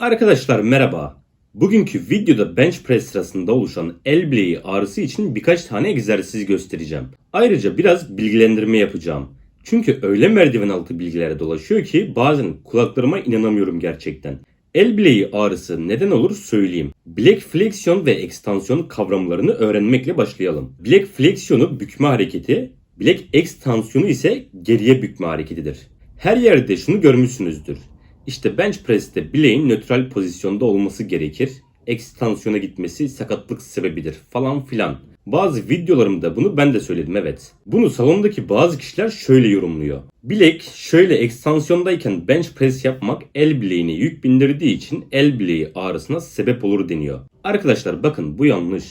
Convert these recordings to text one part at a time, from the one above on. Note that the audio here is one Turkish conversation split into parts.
Arkadaşlar merhaba. Bugünkü videoda bench press sırasında oluşan el bileği ağrısı için birkaç tane egzersiz göstereceğim. Ayrıca biraz bilgilendirme yapacağım. Çünkü öyle merdiven altı bilgilere dolaşıyor ki bazen kulaklarıma inanamıyorum gerçekten. El bileği ağrısı neden olur söyleyeyim. Bilek fleksiyon ve ekstansiyon kavramlarını öğrenmekle başlayalım. Bilek fleksiyonu bükme hareketi, bilek ekstansiyonu ise geriye bükme hareketidir. Her yerde şunu görmüşsünüzdür. İşte bench press'te bileğin nötral pozisyonda olması gerekir. Ekstansiyona gitmesi sakatlık sebebidir falan filan. Bazı videolarımda bunu ben de söyledim evet. Bunu salondaki bazı kişiler şöyle yorumluyor. Bilek şöyle ekstansiyondayken bench press yapmak el bileğine yük bindirdiği için el bileği ağrısına sebep olur deniyor. Arkadaşlar bakın bu yanlış.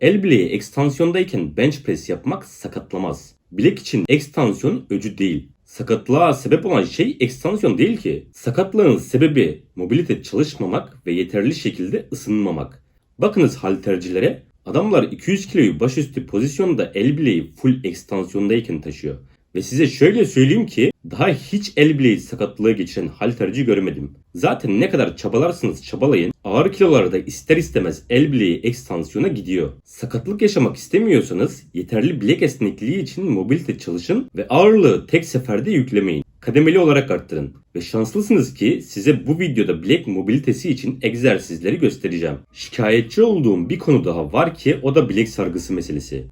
El bileği ekstansiyondayken bench press yapmak sakatlamaz. Bilek için ekstansiyon öcü değil. Sakatlığa sebep olan şey ekstansiyon değil ki. Sakatlığın sebebi mobilite çalışmamak ve yeterli şekilde ısınmamak. Bakınız haltercilere adamlar 200 kiloyu başüstü pozisyonda el bileği full ekstansiyondayken taşıyor. Ve size şöyle söyleyeyim ki daha hiç el bileği sakatlığı geçiren halterci görmedim. Zaten ne kadar çabalarsınız çabalayın ağır kilolarda ister istemez el bileği ekstansiyona gidiyor. Sakatlık yaşamak istemiyorsanız yeterli bilek esnekliği için mobilite çalışın ve ağırlığı tek seferde yüklemeyin. Kademeli olarak arttırın. Ve şanslısınız ki size bu videoda bilek mobilitesi için egzersizleri göstereceğim. Şikayetçi olduğum bir konu daha var ki o da bilek sargısı meselesi.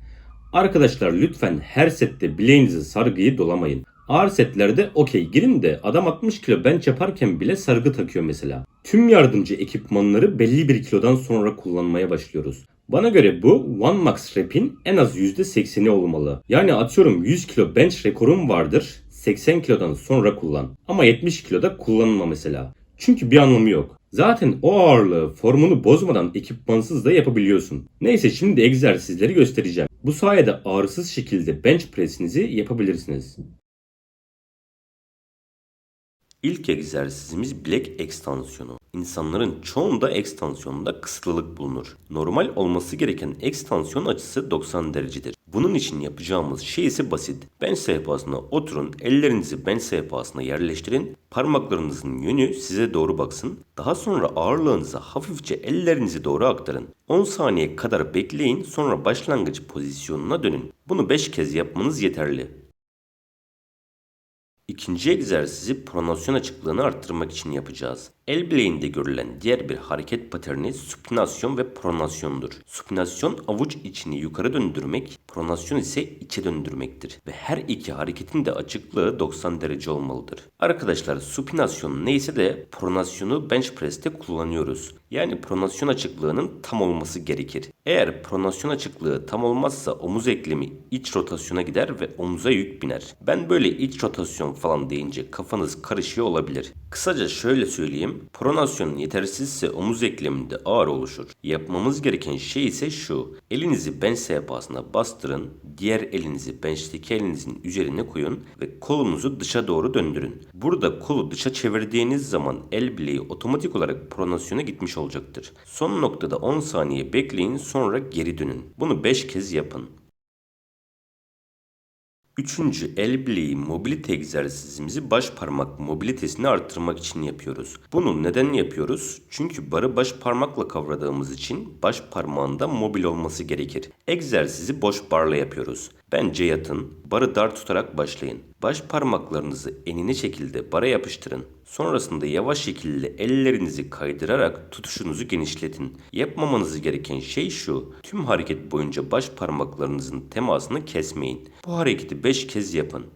Arkadaşlar lütfen her sette bileğinizi sargıyı dolamayın. Ağır setlerde okey girin de adam 60 kilo bench yaparken bile sargı takıyor mesela. Tüm yardımcı ekipmanları belli bir kilodan sonra kullanmaya başlıyoruz. Bana göre bu One Max Rep'in en az %80'i olmalı. Yani atıyorum 100 kilo bench rekorum vardır. 80 kilodan sonra kullan. Ama 70 kiloda kullanma mesela. Çünkü bir anlamı yok. Zaten o ağırlığı formunu bozmadan ekipmansız da yapabiliyorsun. Neyse şimdi egzersizleri göstereceğim. Bu sayede ağrısız şekilde bench pressinizi yapabilirsiniz. İlk egzersizimiz bilek ekstansiyonu. İnsanların çoğunda ekstansiyonda kısıtlılık bulunur. Normal olması gereken ekstansiyon açısı 90 derecedir. Bunun için yapacağımız şey ise basit. Bench sehpasına oturun, ellerinizi bench sehpasına yerleştirin, parmaklarınızın yönü size doğru baksın. Daha sonra ağırlığınızı hafifçe ellerinizi doğru aktarın. 10 saniye kadar bekleyin sonra başlangıç pozisyonuna dönün. Bunu 5 kez yapmanız yeterli. İkinci egzersizi pronasyon açıklığını arttırmak için yapacağız. El bileğinde görülen diğer bir hareket paterni supinasyon ve pronasyondur. Supinasyon avuç içini yukarı döndürmek, pronasyon ise içe döndürmektir. Ve her iki hareketin de açıklığı 90 derece olmalıdır. Arkadaşlar supinasyon neyse de pronasyonu bench press'te kullanıyoruz. Yani pronasyon açıklığının tam olması gerekir. Eğer pronasyon açıklığı tam olmazsa omuz eklemi iç rotasyona gider ve omuza yük biner. Ben böyle iç rotasyon falan deyince kafanız karışıyor olabilir. Kısaca şöyle söyleyeyim. Pronasyon yetersizse omuz ekleminde ağır oluşur. Yapmamız gereken şey ise şu. Elinizi bench sehpasına bastırın. Diğer elinizi benchteki elinizin üzerine koyun ve kolunuzu dışa doğru döndürün. Burada kolu dışa çevirdiğiniz zaman el bileği otomatik olarak pronasyona gitmiş olacaktır. Son noktada 10 saniye bekleyin sonra geri dönün. Bunu 5 kez yapın. Üçüncü el bileği mobilite egzersizimizi baş parmak mobilitesini arttırmak için yapıyoruz. Bunu neden yapıyoruz? Çünkü barı baş parmakla kavradığımız için baş parmağında mobil olması gerekir. Egzersizi boş barla yapıyoruz. Bence yatın, barı dar tutarak başlayın. Baş parmaklarınızı enine şekilde bara yapıştırın. Sonrasında yavaş şekilde ellerinizi kaydırarak tutuşunuzu genişletin. Yapmamanız gereken şey şu. Tüm hareket boyunca baş parmaklarınızın temasını kesmeyin. Bu hareketi 5 kez yapın.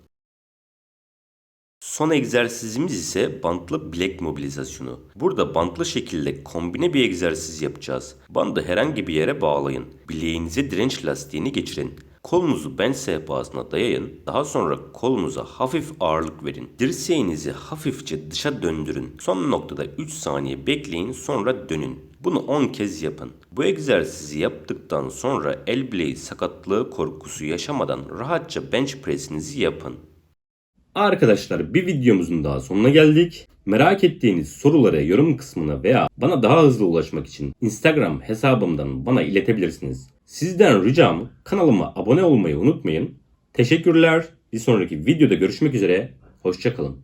Son egzersizimiz ise bantlı bilek mobilizasyonu. Burada bantlı şekilde kombine bir egzersiz yapacağız. Bandı herhangi bir yere bağlayın. Bileğinize direnç lastiğini geçirin. Kolunuzu bench sehpasına dayayın. Daha sonra kolunuza hafif ağırlık verin. Dirseğinizi hafifçe dışa döndürün. Son noktada 3 saniye bekleyin sonra dönün. Bunu 10 kez yapın. Bu egzersizi yaptıktan sonra el bileği sakatlığı korkusu yaşamadan rahatça bench pressinizi yapın. Arkadaşlar bir videomuzun daha sonuna geldik. Merak ettiğiniz soruları yorum kısmına veya bana daha hızlı ulaşmak için Instagram hesabımdan bana iletebilirsiniz. Sizden ricam kanalıma abone olmayı unutmayın. Teşekkürler. Bir sonraki videoda görüşmek üzere. Hoşçakalın.